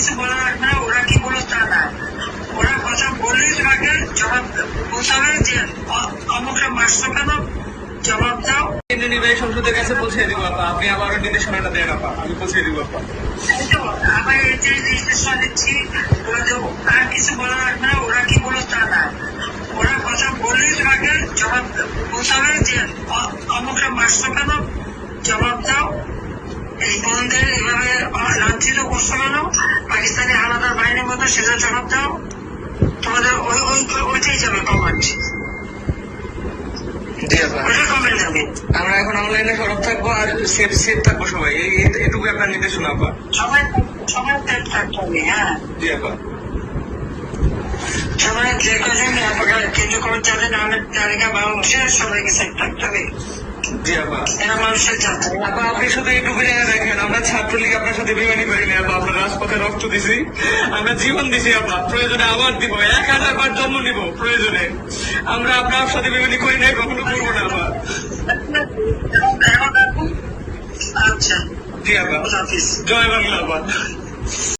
কিছু বলার না ওরা কি বলো তা না। ওরা কথা তোমাকে জবাব বলতে যে কেন? জবাব দাও। কেন্দ্রীয় নির্বাহী সংসদের কাছে পৌঁছে দিব আপা। আমার নির্দেশনাটা আমি পৌঁছে দিব আপা। আমার নির্দেশনা দিচ্ছি আর কিছু বলার না ওরা কি বলো তা না। ওরা কথা বললেই তোমাকে জবাব বলতে হবে যে অমুকটা মারছো কেন? জবাব দাও। এই বন্ধের এভাবে লাঞ্ছিত করছ কেন? পাকিস্তানি আলাদা বাহিনীর মতো সেটা জবাব দাও। তোমাদের ওই ওই ওইটাই যাবে যাবে আমরা এখন অনলাইনে সরব থাকব আর সেফ সেফ থাকব সবাই। এটুকু আপনার নির্দেশনা আপা সবাই সবাই ত্যাগ থাকতে হবে হ্যাঁ। জি আপা সবাই যে কজন করে যাদের নামের তালিকা বাংলাদেশের সবাইকে সেট থাকতে হবে। আপনি শুধু আমরা ছাত্রলীগ আপনার সাথে বিমানি করিনি আপা আমরা রাজপথে রক্ত দিছি। আমরা জীবন দিছি আপা প্রয়োজনে আবার দিব। এক হাজার বার জন্ম নিব প্রয়োজনে। আমরা আপনার সাথে বিমানি করি নাই কখনো করব না আপা আচ্ছা। জি আপা জয় বাংলা আপা